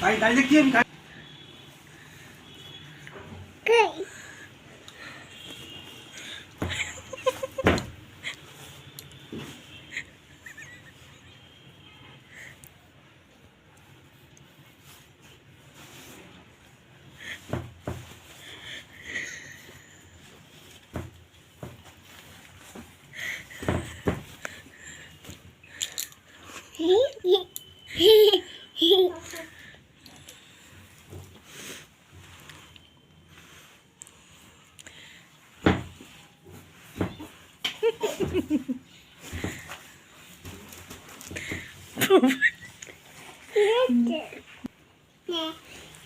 Đấy, đấy, đấy, đấy.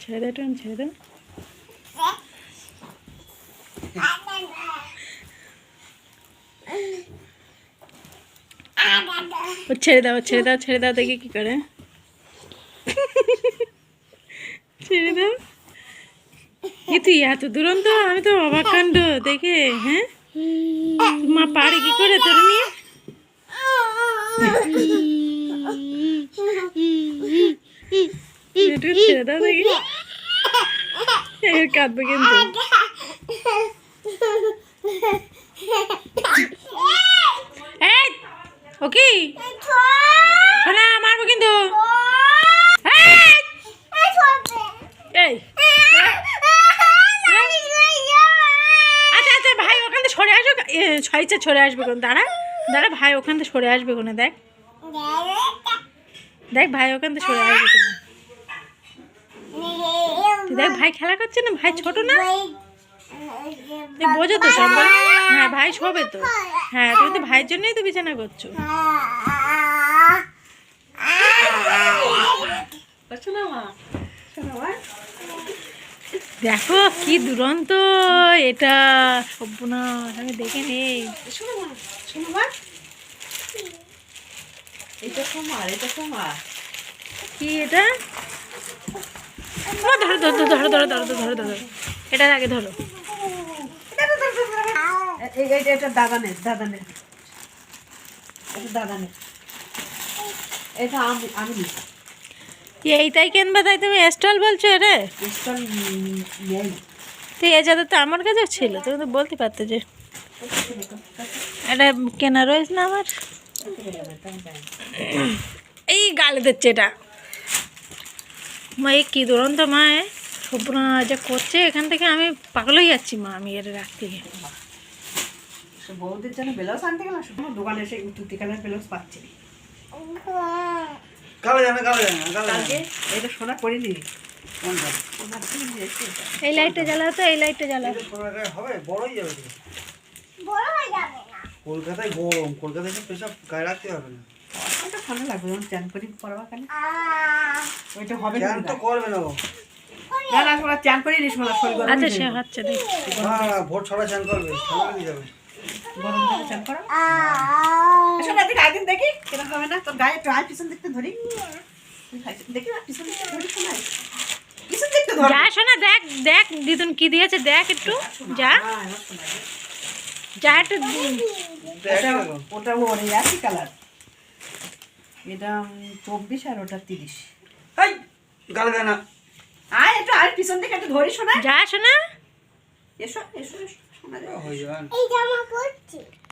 ছেড়ে দে একটু ছেড়ে দে ও ছেড়ে দাও ছেড়ে দাও ছেড়ে দাও, দেখি কি করে। ছেড়ে দাও। এ তুই এত দুরন্ত? আমি তো অবাক কাণ্ড, দেখে হ্যাঁ? পারে কি করে তোর নিয়ে একটু ছেড়ে দাও দেখি এর কাঁদবে কিন্তু। এই ও কি শোনা মারবো কিন্তু এই! এই আচ্ছা আচ্ছা ভাই ওখান থেকে সরে আসবে কোন? দাঁড়া দাঁড়া, ভাই ওখান থেকে সরে আসবে কোনো, দেখ। দেখ, ভাই ওখান থেকে সরে আসবে কোনো। দেখ, ভাই খেলা করছে না? ভাই ছোট না? বোঝো তো সব হ্যাঁ ভাই শোবে তো। হ্যাঁ তুমি তো ভাইয়ের জন্যই তো বিছানা করছ। দেখো কি দুরন্ত এটা সব্যনাশ আমি দেখে নেই। এটা কি এটা? ধরো ধরো ধরো ধরো ধরো ধরো ধরো এটা আগে ধরো। এটা দাদানের দাদানের এটা দাদানের এটা আমি আমি এইটাই কেনবা তাই তুমি স্টল বলছো রে স্টল নেই। তো এই যাদের তো আমার কাছেও ছিল তুমি তো বলতে পারতো যে এটা কেনা রয়েছে না আমার? এই গালে দিচ্ছে এটা। মা এই কী দুরন্ত মা এ। সব্যনা যা করছে এখান থেকে আমি পাগল হয়ে যাচ্ছি মা আমি এর রাখতে থেকে বৌদির জন্য ব্লাউজ আনতে গেলাম শুধু দোকানে এসে তুতি কালার ব্লাউজ পাচ্ছি। কালো জানা কালো জানা কালো কালকে এটা সোনা করে নি এই লাইটটা জ্বালাও তো এই লাইটটা জ্বালাও। হবে বড়ই যাবে বড় হয়ে যাবে না। কলকাতায় গরম কলকাতায় সব পেশাব গায়ে রাখতে হবে না। ওটা ভালো লাগবে যখন চান করি পড়বা কালে। ওইটা হবে না তো করবে না গো না সোনা চান করি আচ্ছা, সে হচ্ছে দেখ ভোর করবে ঠান্ডা দিকে কেন হবে না তোর গায়ে একটু পিছন দেখতে ধরি। দেখি না পিছন দেখতে ধরি শোনা পিছন দেখতে যা শোনা দেখ দেখ দিদুন কি দিয়েছে দেখ একটু যা। হ্যাঁ যা একটু ওটা ওর একই কালার এটা চব্বিশ আর ওটা তিরিশ। এই, গালে দেয় না আয় একটু আর পিছন থেকে একটু ধরি শোনা। যা শোনা। এসো এসো এসো শোনা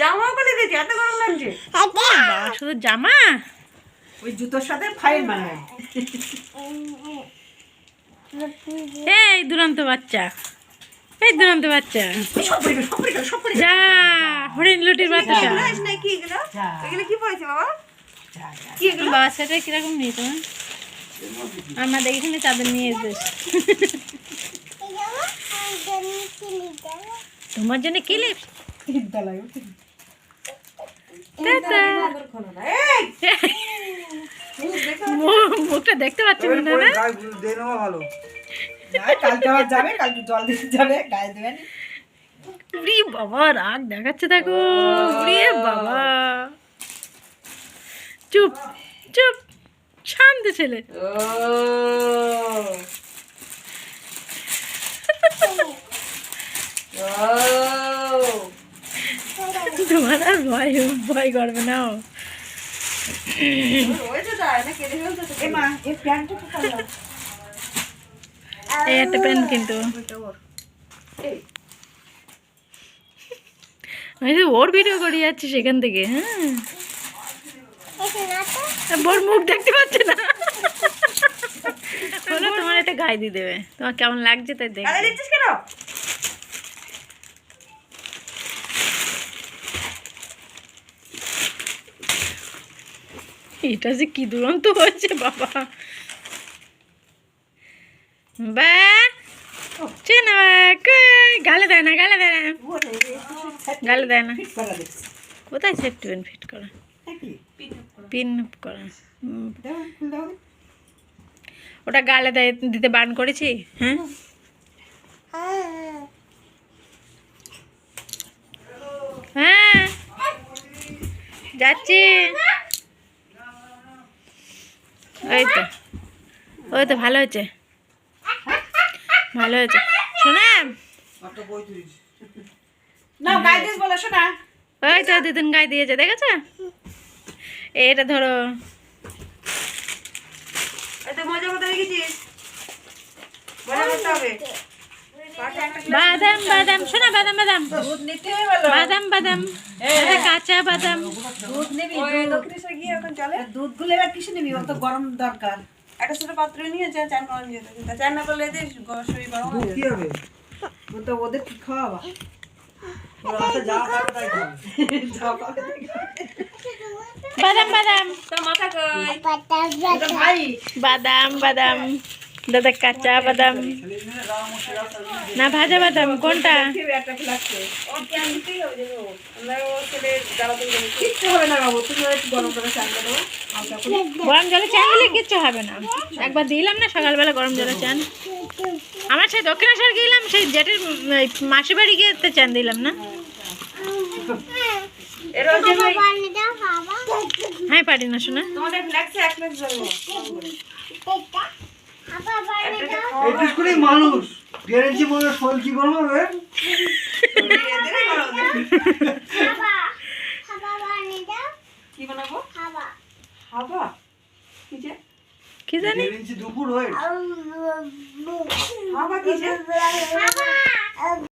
জামা খুলে দিয়েছি? এত গরম লাগছে। শুধু জামা? ওই জুতোর সাথে ফাইল মানায় এই দুরন্ত বাচ্চা। এই দুরন্ত বাচ্চা। যা হরিণ লুটির বাচ্চা। কি এগুলো? এগুলো কি পড়েছে বাবা? কি এগুলো? বাবা সেটা কীরকম নিয়ে তোমার? আমার দেখেছি চাদর নিয়ে এসে তোমার জন্য কি লিপস বিদ্যালয়ে উঠে। টাটা। আদর করো না। এই! এই দেখো, মু- মুখটা দেখতে পাচ্ছি না না? গায়ে গুলো দিয়ে নেওয়া ভালো। আর কালকে আবার যাবে কালকে জল দিতে যাবে গায়ে দেবেন উড়ি বাবা রাগ দেখাচ্ছে দেখো। উড়ি বাবা। চুপ চুপ। শান্ত ছেলে। ও তোমার আর ভয় ভয় করবে না এই একটা কিন্তু। আমি তো ওর ভিডিও করে যাচ্ছি সেখান থেকে হ্যাঁ। বোর মুখ দেখতে পাচ্ছে না। তোমার এটা গায়ে দিয়ে দেবে। তোমার কেমন লাগছে তাই দেখ কেন? এটা যে কি দুরন্ত হয়েছে, বাবা। বা চেনা গালে দেয় না, গালে দেয় না। গালে দেয় না। কোথায় সেফটি পেন ফিট করা? পিন করা। ওটা গালে দেয়, দিতে বান করেছি? হ্যাঁ? হ্যাঁ। যাচ্ছি। ওই তো। ওই তো ভালো হয়েছে। ভালো হয়েছে। শোনা ওই তো দুদিন গায়ে দিয়েছে দেখেছ? এটা ধরো। মজা কথা দেখেছিস? মজা করতে হবে। বাদাম বাদাম শোনা বাদাম বাদাম। দুধ নিতে হবে বলো। বাদাম বাদাম। কাঁচা বাদাম। দুধ নিবি গিয়ে এখন চলে। দুধগুলো এবার কিসে নিবি? ওর তো গরম দরকার। একটা ছোট পাত্র নিয়ে যা চান করানো যেত চান না করলে এদের শরীর গরম কি হবে? তো ওদের কি খাওয়াবা। বাদাম বাদাম। তোর মাথা কই? এটা ভাই বাদাম বাদাম। দাদা কাঁচা বাদাম। না, ভাজা বাদাম, কোনটা? গরম জলে চান দিলে কিচ্ছু হবে না। একবার দিলাম না, সকালবেলা গরম জলে চান। আমার সেই দক্ষিণেশ্বর গেলাম, সেই জেঠের মাসি বাড়ি গিয়ে চান দিলাম না। হ্যাঁ পারি না, শোনা। তোমাদের মানুষ। গ্যারেন্টি মনে শোল কি গরম হবে কি বানাবো? হাবা। কি যে? কি জানি? দুপুর হয় হাবা কি যে?